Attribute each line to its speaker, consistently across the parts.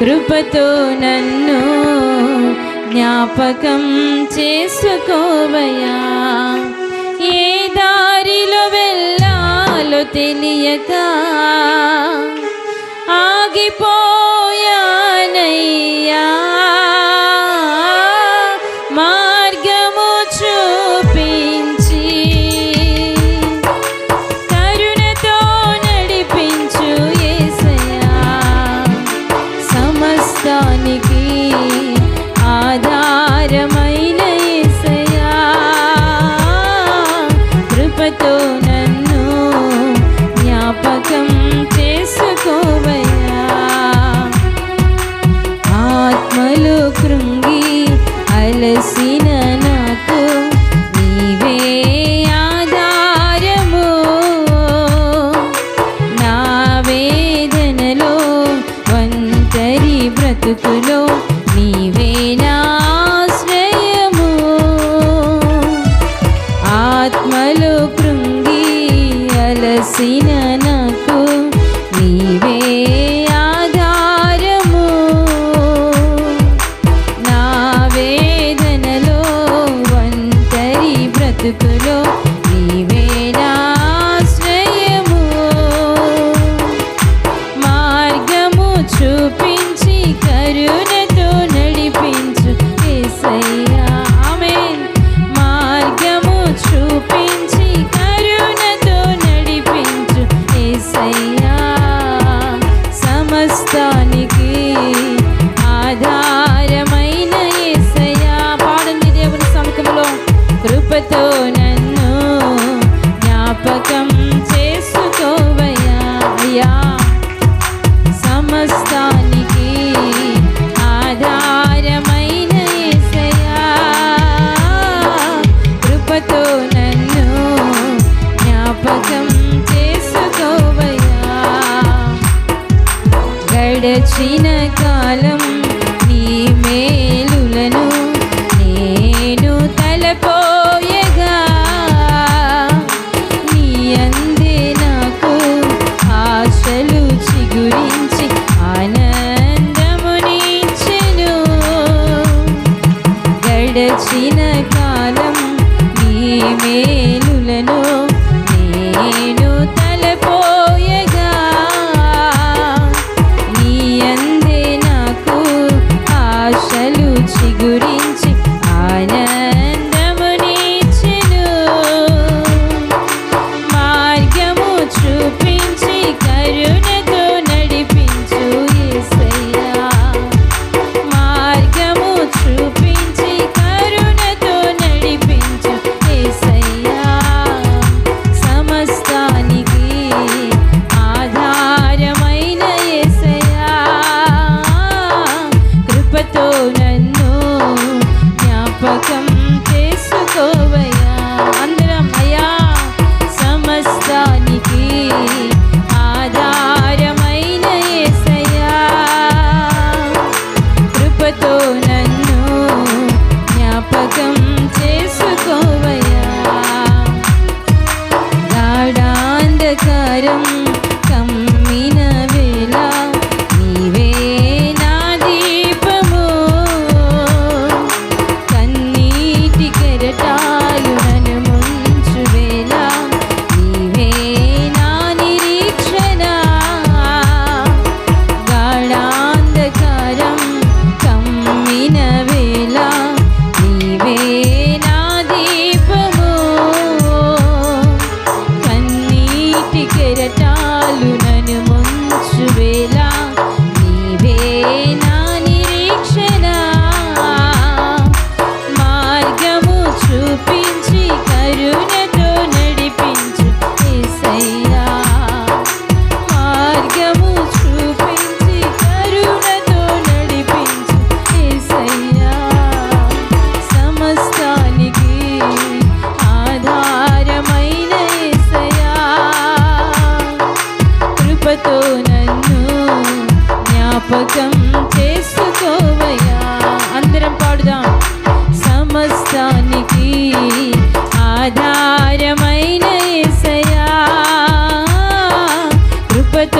Speaker 1: కృపతో నన్ను జ్ఞాపకం చేసుకోవయా ఏ దారిలో వెళ్ళాలో తెలియక ఆగిపో Tıkırıp గడచిన కాలం నీ మేలులను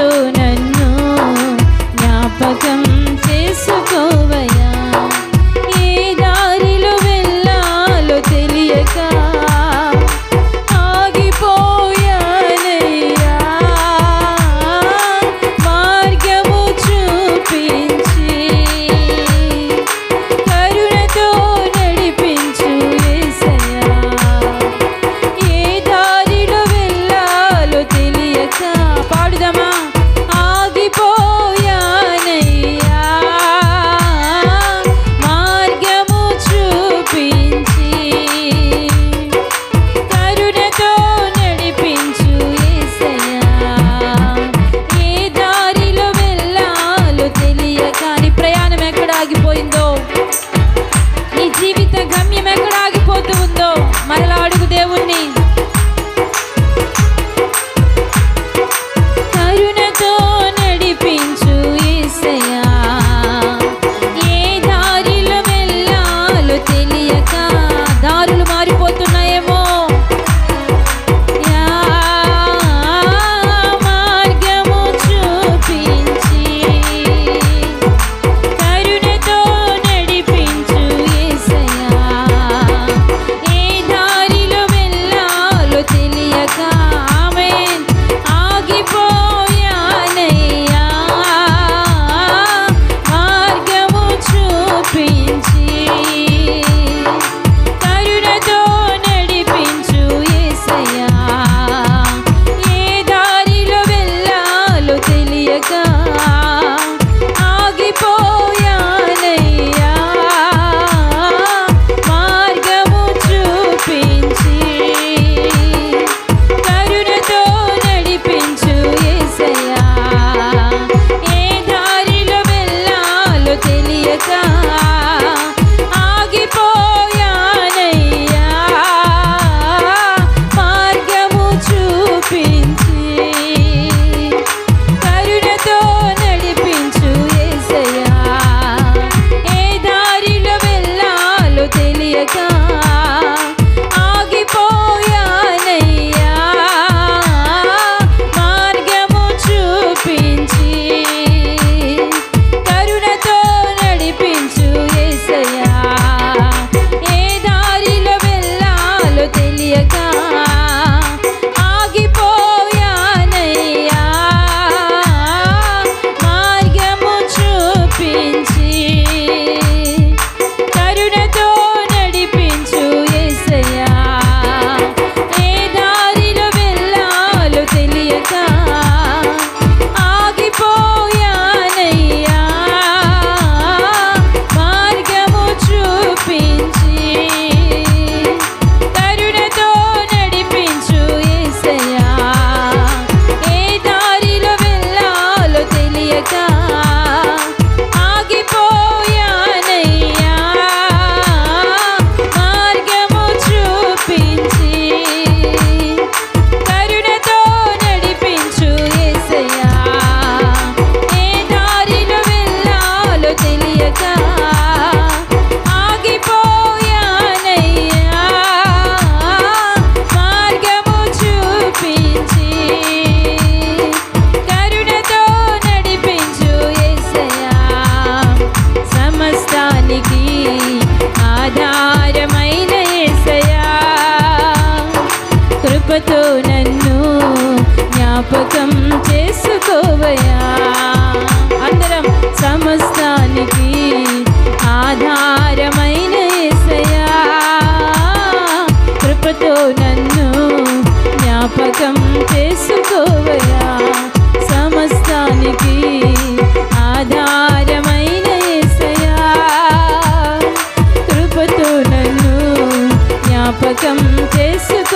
Speaker 1: শুনন।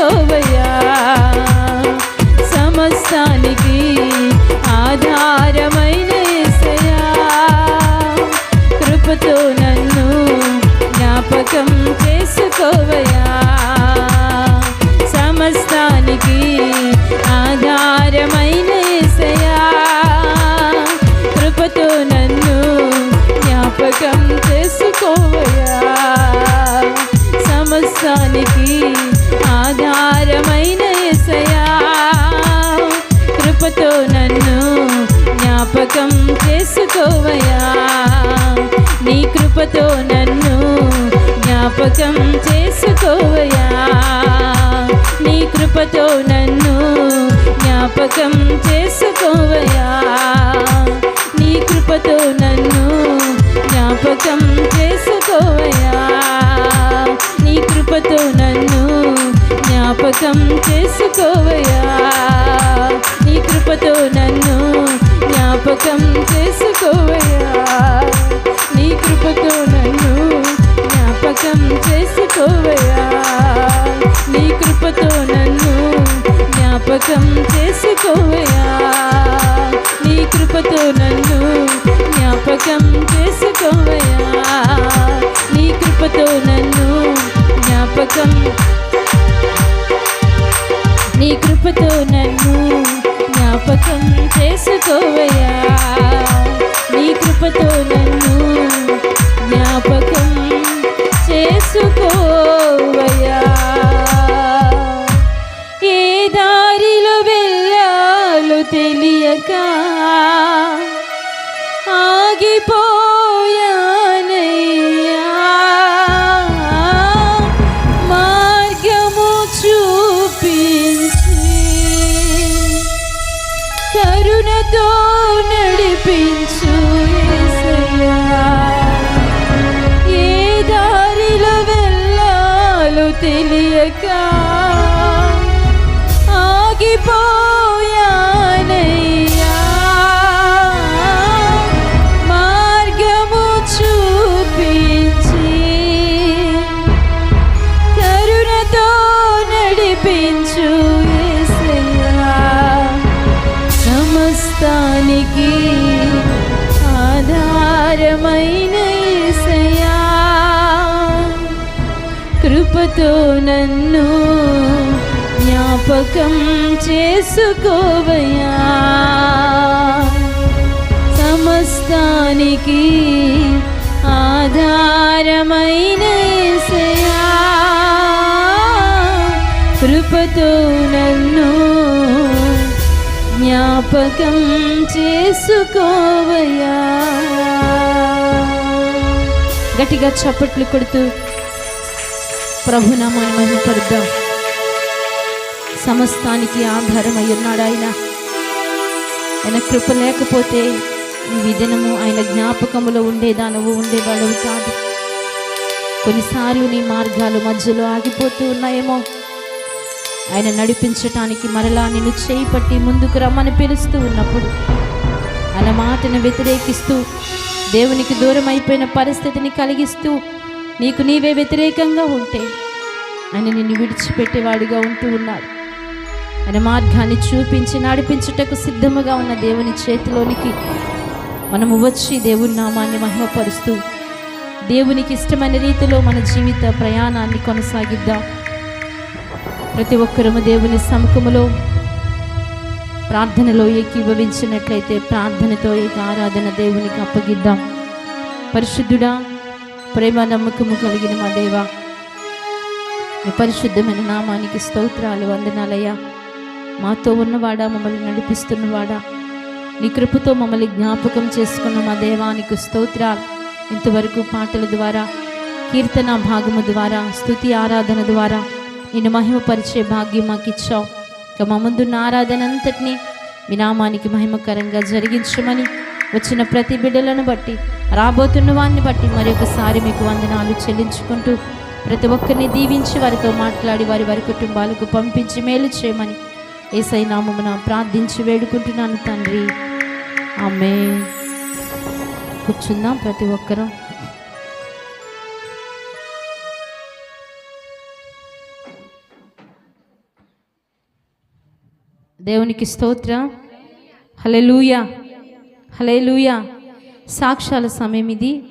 Speaker 1: చేసుకోవయ్యా సమస్తానికి ఆధారమైన యేసయ్యా కృపతో నన్ను జ్ఞాపకం చేసుకోవయ్యా. సమస్తానికి ఆధారమైన యేసయ్యా కృపతో నన్ను జ్ఞాపకం చేసుకోవయ్యా. సమస్తానికి జ్ఞాపకం చేసుకోవయా నీ కృపతో నన్ను జ్ఞాపకం చేసుకోవయా నీ కృపతో నన్ను జ్ఞాపకం చేసుకోవయా నీ కృపతో నన్ను జ్ఞాపకం చేసుకోవయా నీ కృపతో నన్ను జ్ఞాపకం చేసుకోవయా చేసుకోవయ్యా నీ కృపతో నన్ను జ్ఞాపకం చేసుకోవయా నీ కృపతో నన్ను జ్ఞాపకం చేసుకోవయా నీ కృపతో నన్ను జ్ఞాపకం నీ కృపతో నన్ను జ్ఞాపకం చేసుకోవయా నీ కృపతో నన్ను జ్ఞాపకం చేసుకోవయ్యా. ఏ దారిలో వెళ్ళాలో తెలియక చేసుకోవయ్యా. సమస్తానికి ఆధారమైన కృపతో నన్ను జ్ఞాపకం చేసుకోవయ్యా. గట్టిగా చప్పట్లు కొడుతూ ప్రభునామాన్ని మహిమపరుద్దాం. సమస్తానికి ఆధారమై ఉన్నాడు ఆయన. ఆయన కృప లేకపోతే ఈ విధనము ఆయన జ్ఞాపకములో ఉండేదానవు ఉండేవాడవు కాదు. కొన్నిసార్లు నీ మార్గాలు మధ్యలో ఆగిపోతూ ఉన్నాయేమో. ఆయన నడిపించటానికి మరలా నిన్ను చేయి పట్టి ముందుకు రమ్మని పిలుస్తూ ఉన్నప్పుడు ఆయన మాటను వ్యతిరేకిస్తూ దేవునికి దూరం అయిపోయిన పరిస్థితిని కలిగిస్తూ నీకు నీవే వ్యతిరేకంగా ఉంటే ఆయన నిన్ను విడిచిపెట్టేవాడిగా ఉంటూ ఉన్నాడు. అనే మార్గాన్ని చూపించి నడిపించుటకు సిద్ధముగా ఉన్న దేవుని చేతిలోనికి మనము వచ్చి దేవుని నామాన్ని మహిమపరుస్తూ దేవునికి ఇష్టమైన రీతిలో మన జీవిత ప్రయాణాన్ని కొనసాగిద్దాం. ప్రతి ఒక్కరము దేవుని సముఖములో ప్రార్థనలో ఏకీభవించినట్లయితే ప్రార్థనతో ఏక ఆరాధన దేవునికి అప్పగిద్దాం. పరిశుద్ధుడా ప్రేమ నమ్మకము కలిగిన మా దేవా మీ పరిశుద్ధమైన నామానికి స్తోత్రాలు వందనాలయ్యా. మాతో ఉన్నవాడా మమ్మల్ని నడిపిస్తున్నవాడా? నీ కృపతో మమ్మల్ని జ్ఞాపకం చేసుకున్న మా దేవానికి స్తోత్రాలు ఇంతవరకు పాటల ద్వారా కీర్తన భాగము ద్వారా స్తుతి ఆరాధన ద్వారా నేను మహిమపరిచే భాగ్యం మాకు ఇచ్చావు ఇక మా ముందున్న ఆరాధన అంతటినీ వినామానికి మహిమకరంగా జరిగించమని వచ్చిన ప్రతి బిడ్డలను బట్టి రాబోతున్న వారిని బట్టి మరొకసారి మీకు వందనాలు చెల్లించుకుంటూ ప్రతి ఒక్కరిని దీవించి వారితో మాట్లాడి వారి వారి కుటుంబాలకు పంపించి మేలు చేయమని ఏసై నామమున ప్రార్థించి వేడుకుంటున్నాను తండ్రి. ఆమె కూర్చుందాం ప్రతి ఒక్కరూ. దేవునికి స్తోత్ర. హలెలూయ లూయా సాక్ష్యాల సమయం ఇది.